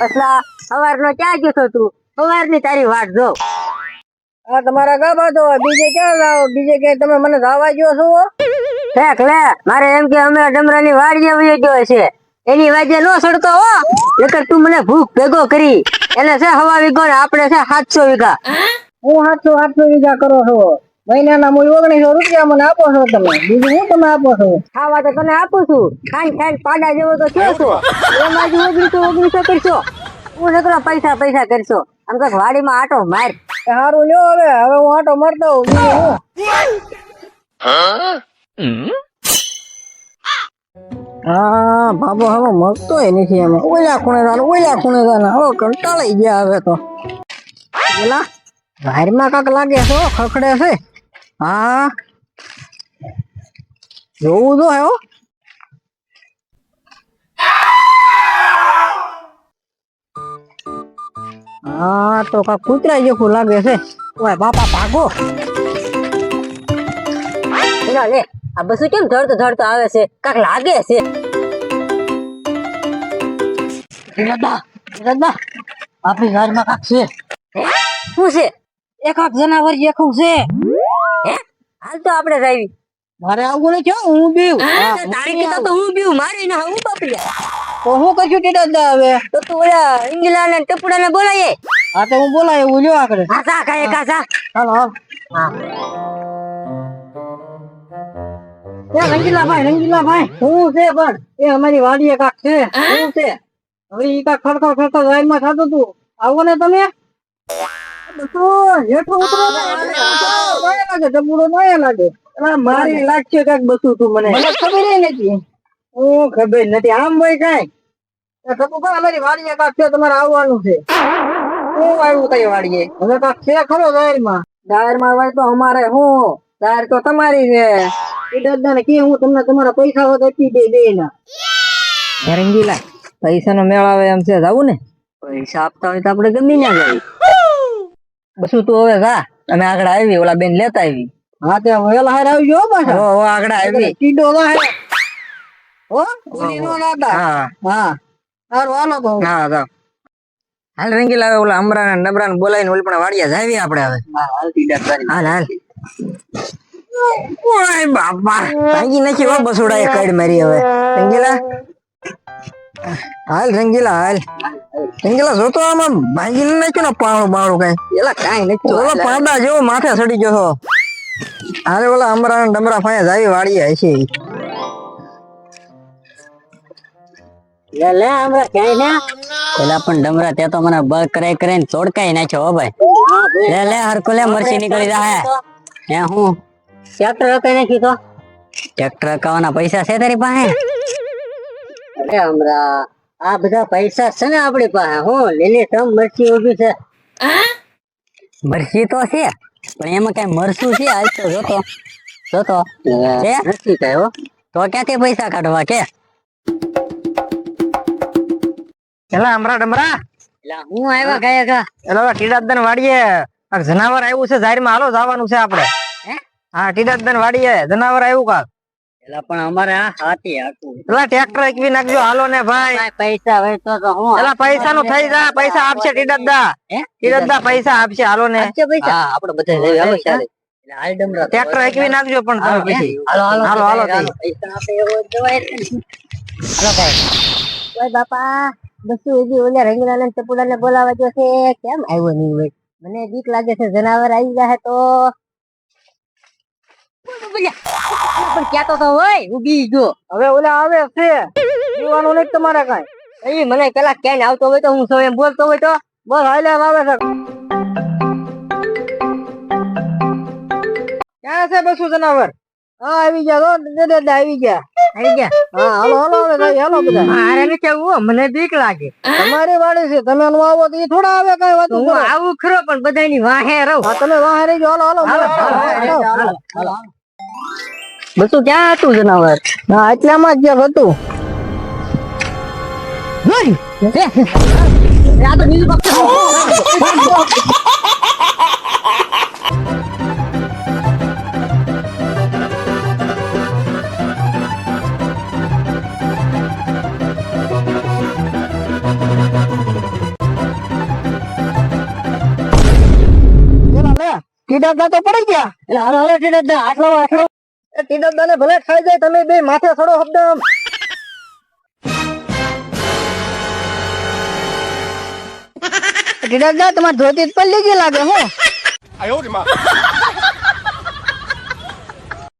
પછલા સવારનો ક્યાં ગયો છો તું? સવારની તારી વાટ જો. આ તમારા ગાભા તો બીજે ક્યાં લાવો બીજે કે તમે મને ધાવા ગયો છો? ઠેક લે મારે એમ કે અમે ડમરાની વાડીએ વહી ગયો છે. એની વાજે નો સડતો હો. નકર તું મને ભૂખ ભેગો કરી. એને છે હવા વીઘો ને આપણે છે સાતસો વીઘા. હું? સાતસો આઠસો વીઘા કરો છો? મહિનાના મૂળ ઓગણીસો રૂપિયા મને આપો છો તમે. બીજું હું તમે આપો છો? ખાવા તો તને આપું છું. ખાઈ ખાઈ પાડા જેવો તો થયો છો. એમાં જ ઓગણીસો ઓગણીસો કરશો. હું નકરો પૈસા પૈસા કરશો. આમ તો વાડીમાં આટો માર. સારું લ્યો હવે. હવે હું આટો મરતો હું. હા બાબો હવે મળતો નથી એમાં. ઓલા ખૂણે જાને ઓલા ખૂણે જાને હવે કંટાળી ગયા હવે તો. પેલા વાયરમાં કાંક લાગે છો ખખડે છે. હા જોવું તો હે હો હા તો કાંક કૂતરા જેવું લાગે છે ઓય બાપા ભાગો એલા લે આ બધું કેમ ધડતો ધડતો આવે છે કાંઈક લાગે છે દાદા દાદા આપણી ઘરમાં કાંક છે શું છે એકાક જનાવર જેખું છે હે? હાલ તો આપણે રાવી મારે આવું ને હો, હું બીવ. તારી કીધા તો હું બીવ મારી ના હું બાપી તો હું કશું ટીડા હવે તો તું ઓલા ઇંગલા ને ટપડા ને બોલાય હા તો હું બોલાય એવું લ્યો આગળ. હા સા કાય કા હાલો હા. રંગીલા ભાઈ રંગીલા ભાઈ શું છે પણ એ અમારી વાડીએ કાક છે. શું છે. હવે ઈ કાક ખડખડ ખડખડ વાયરમાં થતું તું. આવો ને તમે. બસો, હેઠો ઉતરો લાગે ડબુડો માયા લાગે. અલા, મારી લાગશે કાક બસું તું મને. મને ખબર નથી. હું ખબર નથી. આમ ભાઈ કાંઈ? ટપુ ભાઈ અમારી વાડીએ કાક છે તમારે આવવાનું છે. હું આવ્યું કઈ વાડીએ? હવે કાક છે ખરો દાયરમાં? દાયરમાં હોય તો અમારે હું? દાયર તો તમારી છે. એ દાદાને કે હું તમને તમારા પૈસા હોત આપી દે બે ના રંગીલા પૈસા નો મેળાવે એમ છે જવું ને? પૈસા આપતા હોય તો આપણે ગમી ના જાય બસું તું હવે જા. અમે આગળ આવી ઓલા બેન લેતા આવી. હા તે વેલા હાર આવી ગયો પાછા. હો આગળ આવી. કીડો ના હે હો ઉડી નો લાડા હા. હા તાર વાલો તો. હા જા હાલ રંગી લાવે ઓલા અમરા ને નબરા ને બોલાવીને ઓલી પણ વાડિયા જાવી આપણે હવે. હાલ હાલ ઓય બાપા. ભાગી નથી હો બસુડા એ કડ મારી હવે. રંગીલા? હાલ રંગીલા હાલ. રંગીલા જોતો આમાં ભાંગી નાખ્યું ને પાણું બાણું કઈ. એલા કાઈ નથી ઓલો પાંડા જેવો માથે સડી ગયો છો હારે ઓલા અમરા ડમરા ફાયા જાવી વાડી હશે લે લે હમણાં ક્યાંય ના પેલા પણ ડમરા તે તો મને બળ કરે કરે ને ચોડકાઈ નાખ્યો હો ભાઈ. લે લે હરકો લે મરસી નીકળી જાય હે હું? ટ્રેક્ટર કઈ નાખી તો? ટ્રેક્ટર પૈસા છે તારી પાસે? અરે આ બધા પૈસા છે ને આપણી પાસે. હું લીલી તમ મરચી ઊભી છે. મરચી તો છે પણ એમાં કઈ મરસું છે? આજ તો જોતો. જોતો. છે? નથી કયો તો ક્યાંથી પૈસા કાઢવા કે એલા અમરા ડમરા. એલા હું આવ્યા ગયા કા? એલા ટીડાદન વાડીએ. આ જનાવર આવ્યું છે જાહેરમાં હાલો જવાનું છે આપણે. હા? ટીડાદન વાડીએ જનાવર આવ્યું કાક એટલે પણ અમારે આ હાથી હાકું એલા ટ્રેક્ટર એકવી નાખજો હાલો ને ભાઈ. પૈસા હોય તો તો હું એલા પૈસા નું થઈ જા પૈસા આપશે ટીડદા હે? પૈસા આપશે હાલો ને. પૈસા. આપણે બધા જઈએ, હાલો ચાલે. એટલે હાલ ડમરા ટ્રેક્ટર એકવી નાખજો પણ તમે પછી. હાલો હાલો હાલો, હાલો, હાલો પૈસા આપે એવો જવાય. હાલો ભાઈ. ઓય બાપા બસુ હજી ઓલા રંગલા ને ચપુડા ને બોલાવા જો છે. કેમ આવ્યો નહીં હોય? મને બીક લાગે છે જનાવર આવી જાય તો. પણ ક્યાં તો હોય ઊભી ગયો હવે ઓલા આવે છે જોવાનું નહીં તમારે કઈ એ મને પેલા કેન આવતો હોય તો હું સૌ એમ બોલતો હોય તો બસ હાલે આવે છે ક્યાં છે બસું જનાવર હા આવી ગયા તો દે દે આવી ગયા આવી ગયા હા હાલો હાલો હવે ભાઈ હાલો બધા મારે ને કેવું મને બીક લાગે તમારી વાડી છે તમે નો આવો તો એ થોડા આવે કઈ વાત હું આવું ખરો પણ બધાની વાહે રહું તમે વાહે રહી જાઓ હાલો હાલો હાલો, હાલો, હાલો. બસું ક્યાં હતું જનાવર? ના એટલામાં જ ક્યાંક હતું. કીડા તો પડી ગયા? એટલે હાલો હાલો કીડા આટલા આટલા. એ ટીડરદા ભલે ખાઈ જાય, તમે બે માથે સડો હબદમ ટીડરદા તમારે ધોતી પલ્લી ગઈ લાગે, હું.